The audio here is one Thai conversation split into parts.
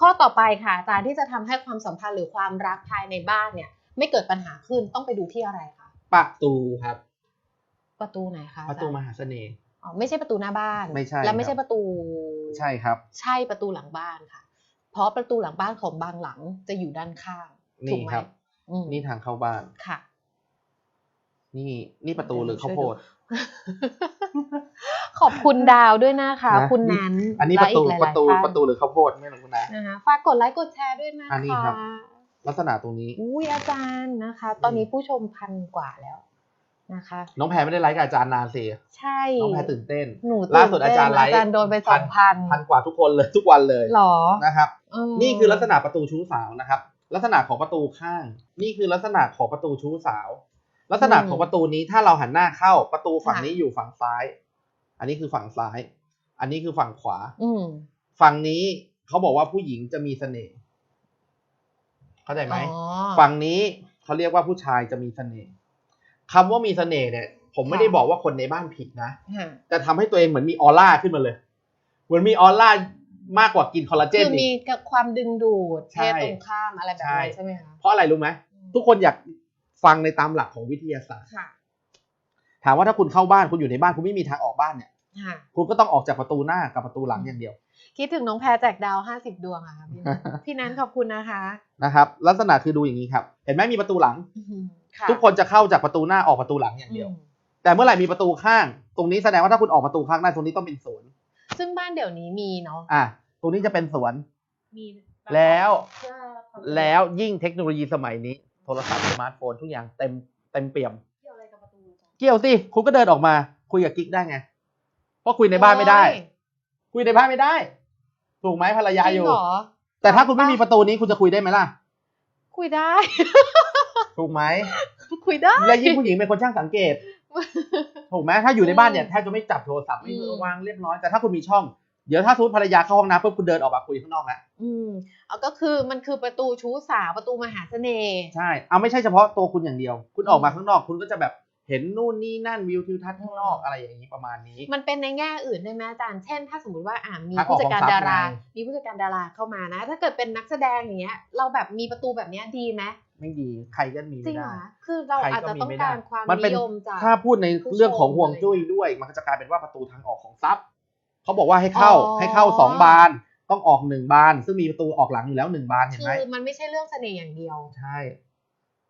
ข้อต่อไปค่ะอาจารย์ที่จะทำให้ความสัมพันธ์หรือความรักภายในบ้านเนี่ย ไม่เกิดปัญหาขึ้นต้องไปดูที่อะไรคะประตูครับ ประตูไหนคะประตูอาจารย์มหาเสน่ห์อ๋อไม่ใช่ประตูหน้าบ้านไม่ใช่และไม่ครับใช่ประตู ใช่ครับ ใช่ประตูหลังบ้านค่ะ เพราะประตูหลังบ้านของบางหลังจะอยู่ด้านข้างนี่ถูกไหมครับอืมนี่ทางเข้าบ้านค่ะ นี่นี่ประตูหรือข้าวโพด ขอบคุณดาวด้วยนะคะ นะ คุณนั้นอันนี้ปและระตูกหลายๆประตูท่านประตูหรือข้าวโพดไม่รู้นะ นะคะฝากกดไลค์กดแชร์ด้วยนะอันนี้คะครับลักษณะตรงนี้ อุ้ยอาจารย์นะคะ ตอนนี้ผู้ชมพันกว่าแล้วนะคะ น้องแพรไม่ได้ไลฟ์กับอาจารย์นานสิใช่น้องแพรตื่นเต้น หนูล่าสุดตื่นอาจารย์ไลฟ์อาจารย์โดนไปสองพันพันกว่าทุกคนเลยทุกวันเลยหรอนะครับ เออนี่คือลักษณะประตูชู้สาวนะครับ ลักษณะของประตูข้าง นี่คือลักษณะของประตูชู้สาว ลักษณะของประตูนี้ถ้าเราหันหน้าเข้าประตูฝั่งนี้อยู่ฝั่งซ้าย อันนี้คือฝั่งซ้าย อันนี้คือฝั่งขวา อืมฝั่งนี้เขาบอกว่าผู้หญิงจะมีเสน่ห์เข้าใจไหมอ๋อ ฝั่งนี้เขาเรียกว่าผู้ชายจะมีเสน่ห์คำว่ามีเสน่ห์เนี่ย ผมไม่ได้ค่ะ บอกว่าคนในบ้านผิดนะ ฮะแต่ทำให้ตัวเองเหมือนมีออร่าขึ้นมาเลย เหมือนมีออร่ามากกว่ากินคอลลาเจคืนอมีอีก กับความดึงดูดใช่เพศตรงข้ามอะไรแบบใช่ นั้นใช่ไหมคะเพราะอะไรรู้ไหมทุกคนอยากฟังในตามหลักของวิทยาศาสตร์ ค่ะ ถามว่าถ้าคุณเข้าบ้านคุณอยู่ในบ้านคุณไม่มีทางออกบ้านเนี่ยค่ะคุณก็ต้องออกจากประตูหน้ากับประตูหลังอย่างเดียว คิดถึงน้องแพรแจกดาวห้าสิบดวงอะค่ะพี่นันพี่นันขอบคุณนะคะนะครับ ลักษณะคือดูอย่างนี้ครับ เห็นไหมมีประตูหลังอืมค่ะทุกคนจะเข้าจากประตูหน้าออกประตูหลังอย่างเดียวอืมแต่เมื่อไหร่มีประตูข้าง ตรงนี้แสดงว่าถ้าคุณออกประตูข้างได้ตรงนี้ต้องเป็นสวนซึ่งบ้านเดี๋ยวนี้มีเนาะอะตรงนี้จะเป็นสวนมีแล้วเพื่อความแล้วยิ่งเทคโนโลยีสมัยนี้ โทรศัพท์สมาร์ทโฟนทุกอย่างเต็มเต็มเปี่ยม กี่ยวสิคุณก็เดินออกมา คุยกับกิ๊กได้ไง เพราะคุยในบ้านไม่ได้โอ้ยคุยในบ้านไม่ได้ ถูกไหมภรรยาจอริงยู่เหรอแต่ถ้าคุณไม่มีประตูนี้คุณจะคุยได้ไหมล่ะ คุยได้ ถูกไหมคุยได้ และยิ่งผู้หญิงเป็นคนช่างสังเกต ถูกไหมถ้าอยู่ในบ้านเนี่ยแทบจะไม่จับโทรศัพท์ไม่อืมวางเรียบร้อย แต่ถ้าคุณมีช่อง เดี๋ยวถ้าสมมติภรรยาเข้าห้องน้ำปุ๊บคุณเดินออกมาคุยข้างนอกแล้ว อืมเอาก็คือมันคือประตูชู้สาวประตูมหาเสน่ห์ ใช่ เอาไม่ใช่เฉพาะตัวคุณอย่างเดียว คุณอืมออกมาข้างนอกคุณก็จะแบบ เห็นนู่นนี่นั่นวิวทิวทัศน์ข้างนอกอะไรอย่างนี้ประมาณนี้ มันเป็นในแง่อื่นได้ไหมอาจารย์เช่น ถ้าสมมติว่าอ่ามีทางออกผู้จัดการของทรัพย์ดาราไงมีผู้จัดการดาราเข้ามานะ ถ้าเกิดเป็นนักแสดงอย่างเงี้ย เราแบบมีประตูแบบเนี้ยดีไหมไม่ดีใครก็มีจริไม่งเหรได้อคือเราใครอาจก็จะมีต้องไม่ได้การความมันเป็นนิยมจากถ้าพูดในเรื่องของผู้ชมห่วงจุ้ยอะไรด้วย มันก็จะกลายเป็นว่าประตูทางออกของทรัพย์เขาบอกว่าให้เข้าอ๋อให้เข้าสองบานต้องออกหนึ่งบาน ซึ่งมีประตูออกหลังอยู่แล้วหนึ่งบานเห็นคืไหมอมันไม่ใช่เรื่องเสน่ห์อย่างเดียวใช่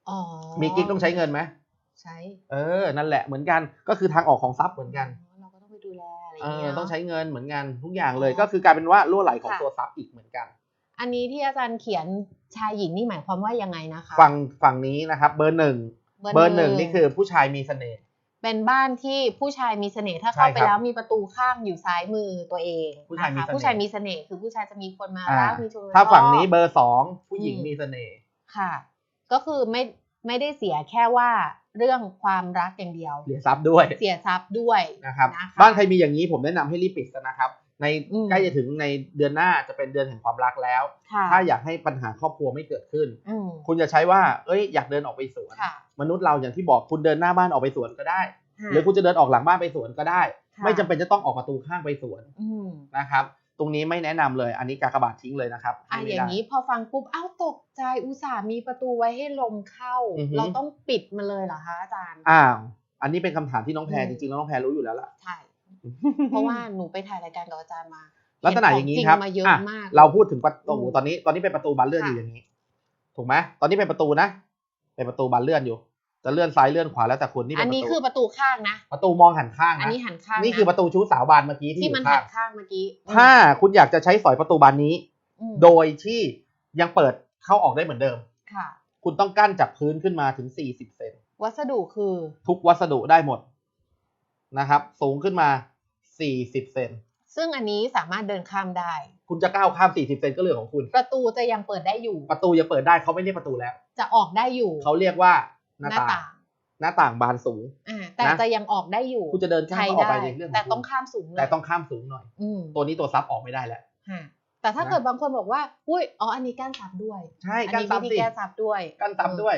อ๋อมีกิ๊กต้องใช้เงินไหม ใช้ เออ นั่นแหละเหมือนกัน ก็คือทางออกของทรัพย์เหมือนกันเราก็ต้องไปดูแลอะไรอเอย่างอเงี้ยต้องใช้เงินเหมือนกันทุกอย่างเลยอ๋อก็คือกลายเป็นว่ารั่วไหลของค่ะตัวทรัพย์อีกเหมือนกัน อันนี้ที่อาจารย์เขียนชายหญิงนี่หมายความว่ายังไงนะคะฝั่งฝั่งนี้นะครับ เบอร์หนึ่งเบอร์หนึ่งนี่คือผู้ชายมีเสน่ห์เป็นบ้านที่ผู้ชายมีเสน่ห์ถ้าใช่เข้าไปครับแล้วมีประตูข้างอยู่ซ้ายมือตัวเองผู้ชายมีนะคะเสน่ห์ผู้ชายมีเสน่ห์คือผู้ชายจะมีคนมาอ่ารักมีชมถ้าชอบฝั่งนี้เบอร์สองผู้หญิงอืมมีเสน่ห์ค่ะ ก็คือไม่ไม่ได้เสียแค่ว่า เรื่องความรักอย่างเดียวเหลียทรัพย์ด้วยเสียทรัพย์ด้วยนะครับนะคะบ้านใครมีอย่างนี้ผมแนะนำให้รีบปิดซะนะครับ ในอืมใกล้จะถึงในเดือนหน้าจะเป็นเดือนแห่งความรักแล้วค่ะถ้าอยากให้ปัญหาครอบครัวไม่เกิดขึ้นอืมคุณจะใช้ว่า เอ้ย อยากเดินออกไปสวนค่ะมนุษย์เราอย่างที่บอกคุณเดินหน้าบ้านออกไปสวนก็ได้ค่ะหรือคุณจะเดินออกหลังบ้านไปสวนก็ได้ค่ะไม่จำเป็นจะต้องออกประตูข้างไปสวนอืมนะครับ ตรงนี้ไม่แนะนำเลย อันนี้กากบาททิ้งเลยนะครับอะให้อไม่ย่างได้นี้พอฟังปุ๊บอ้าวตกใจอุตส่าห์มีประตูไว้ให้ลมเข้าอือหือเราต้องปิดมันเลยเหรอคะอาจารย์อ้าวอันนี้เป็นคำถามที่น้องแพรอืมจริงๆแล้วน้องแพรรู้อยู่แล้วล่ะใช่เพราะว่าหนูไปถ่ายรายการกับอาจารย์มาลักษณะอย่างนี้ครับเห็นของจริงมาเยอะอะมากเราพูดถึงประตูอืมตอนนี้ตอนนี้เป็นประตูบานเลื่อนอค่ะยู่อย่างนี้ ถูกไหมตอนนี้เป็นประตูนะ เป็นประตูบานเลื่อนอยู่ จะเลื่อนซ้ายเลื่อนขวาแล้วแต่คุณนี่อัเป็นนปนี้ระตูคือประตูข้างนะ ประตูมองหันข้างอันนะนี้หันข้างนี่คือประตูชู้สาวบานเมื่อกี้ที่อที่ยู่มันข้าหังนข้างเมื่อกี้ ถ้าคุณอยากจะใช้สอยประตูบานนี้อืมโดยที่ยังเปิดเข้าออกได้เหมือนเดิม ค่ะ คุณต้องกั้นจากพื้นขึ้นมาถึง 40 เซน วัสดุคือ ทุกวัสดุได้หมดนะครับ สูงขึ้นมา 40 เซน ซึ่งอันนี้สามารถเดินข้ามได้ คุณจะก้าวข้าม 40 เซนก็เรื่องของคุณ ประตูจะยังเปิดได้อยู่ ประตูยังเปิดได้เขาไม่เรียกประตูแล้ว จะออกได้อยู่ เขาเรียกว่า หหน้าน้าต่างต่างหน้าต่างบานสูงอ่าแต่นะจะยังออกได้อยู่คุณจะเดินข้ามใช้ก็ออกได้ไปในเรื่องขแต่คุณต้องข้ามสูงเลยแต่ต้องข้ามสูงหน่อยอืมตัวนี้ตัวซับออกไม่ได้แล้วฮะแต่ถ้านะเกิดบางคนบอกว่าอุ้ยอ๋ออันนี้กั้นซับด้วยใช่อักั้นนี้ซับวิธีสิแก้ซับด้วยกั้นซับด้วย